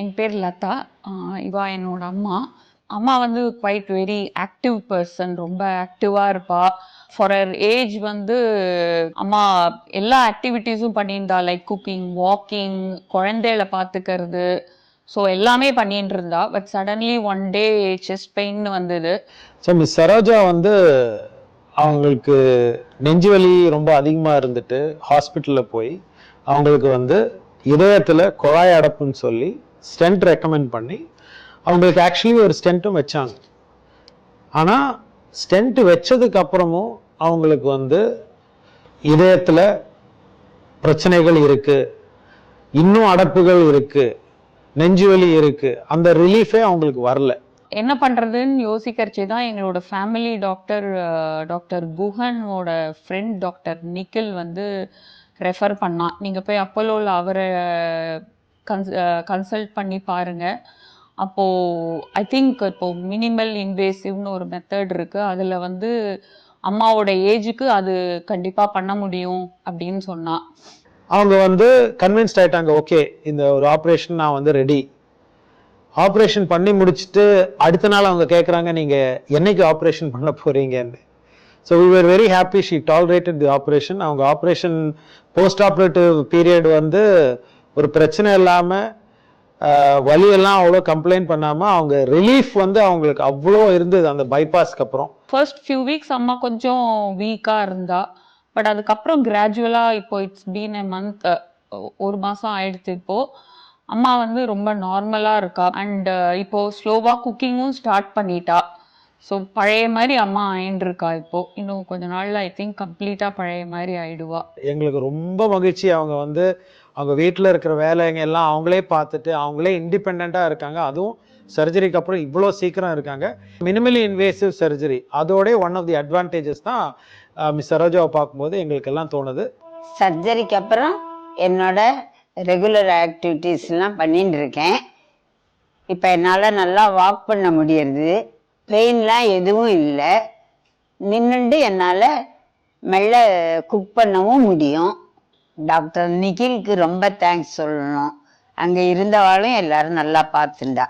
என் பேர் லதா. இவா என்னோட அம்மா. அம்மா வந்து குவைட் வெரி ஆக்டிவ் பர்சன் ரொம்ப ஆக்டிவாக இருப்பா. ஃபார் அர் ஏஜ் வந்து அம்மா எல்லா ஆக்டிவிட்டீஸும் பண்ணியிருந்தா லைக் குக்கிங் வாக்கிங் குழந்தைகளை பார்த்துக்கிறது. ஸோ எல்லாமே பண்ணிட்டு இருந்தா but suddenly one day chest pain வந்தது. ஸோ மிஸ் சரோஜா வந்து அவங்களுக்கு நெஞ்சு வலி ரொம்ப அதிகமாக இருந்துட்டு ஹாஸ்பிட்டலில் போய் அவங்களுக்கு வந்து இதயத்தில் குழாய் அடப்புன்னு சொல்லி ஸ்டென்ட் ரெக்கமெண்ட் பண்ணி அவங்களுக்கு ஆக்சுவலி ஒரு ஸ்டென்ட்டும் வச்சாங்க. ஆனால் ஸ்டென்ட் வச்சதுக்கு அப்புறமும் அவங்களுக்கு வந்து இதயத்தில் பிரச்சனைகள் இருக்குது இன்னும் அடப்புகள் இருக்குது நெஞ்சு வலி அந்த ரிலீஃபே அவங்களுக்கு வரல. என்ன பண்ணுறதுன்னு யோசிக்கிறச்சே தான் எங்களோட ஃபேமிலி டாக்டர் டாக்டர் குஹனோட ஃப்ரெண்ட் டாக்டர் நிக்கில் வந்து ரெஃபர் பண்ணான். நீங்கள் போய் அப்போலோவில் அவரை கன்ஸ் கன்சல்ட் பண்ணி பாருங்கள் அப்போது ஐ திங்க் இப்போது மினிமல் இன்வேசிவ்னு ஒரு மெத்தட் இருக்குது அதில் வந்து அம்மாவோட ஏஜுக்கு அது கண்டிப்பாக பண்ண முடியும் அப்படின்னு சொன்னால் அவங்க வந்து கன்வின்ஸ்ட் ஆகிட்டாங்க ஓகே இந்த ஒரு ஆப்ரேஷன் நான் வந்து ரெடி ஆப்ரேஷன் பண்ணி முடிச்சுட்டு அடுத்த நாள் அவங்க கேட்குறாங்க நீங்கள் என்னைக்கு ஆப்ரேஷன் பண்ண போகிறீங்கன்னு so we are very happy she tolerated the operation அவங்க ஆப்ரேஷன் போஸ்ட் ஆப்ரேட்டிவ் பீரியட் வந்து ஒரு பிரச்சனை இல்லாமல் வலியெல்லாம் அவ்வளோ கம்ப்ளைண்ட் பண்ணாமல் அவங்க ரிலீஃப் வந்து அவங்களுக்கு அவ்வளோ இருந்தது அந்த பைபாஸ்க்கு அப்புறம். ஃபர்ஸ்ட் ஃபியூ வீக்ஸ் அம்மா கொஞ்சம் வீக்காக இருந்தா பட் அதுக்கப்புறம் கிராஜுவலாக இப்போ இட்ஸ் பீன் எ மந்த் ஒரு மாதம் ஆயிடுச்சு இப்போது அம்மா வந்து ரொம்ப நார்மலாக இருக்கா அண்ட் இப்போது ஸ்லோவாக குக்கிங்கும் ஸ்டார்ட் பண்ணிட்டா. ஸோ பழைய மாதிரி அம்மா ஆயின்னு இருக்கா இப்போ? இன்னும் கொஞ்ச நாள்ல ஐ திங்க் கம்ப்ளீட்டாக பழைய மாதிரி ஆயிடுவா. எங்களுக்கு ரொம்ப மகிழ்ச்சி. அவங்க வந்து அவங்க வீட்டில் இருக்கிற வேலைங்க எல்லாம் அவங்களே பார்த்துட்டு அவங்களே இண்டிபெண்ட்டாக இருக்காங்க. அதுவும் சர்ஜரிக்கு அப்புறம் இவ்வளோ சீக்கிரம் இருக்காங்க. மினிமலி இன்வேசிவ் சர்ஜரி அதோட ஒன் ஆஃப் தி அட்வான்டேஜஸ் தான் மிஸ் சரோஜாவை பார்க்கும்போது எங்களுக்கு எல்லாம் தோணுது. சர்ஜரிக்கு அப்புறம் என்னோட ரெகுலர் ஆக்டிவிட்டீஸ்லாம் பண்ணிட்டு இருக்கேன் இப்போ என்னால் நல்லா வாக் பண்ண முடியறது. பெயின்லாம் எதுவும் இல்லை. நின்றுண்டு என்னால் மெல்ல குக் பண்ணவும் முடியும். டாக்டர் நிகிலுக்கு ரொம்ப தேங்க்ஸ் சொல்லணும். அங்கே இருந்தவாளும் எல்லாரும் நல்லா பார்த்துண்டா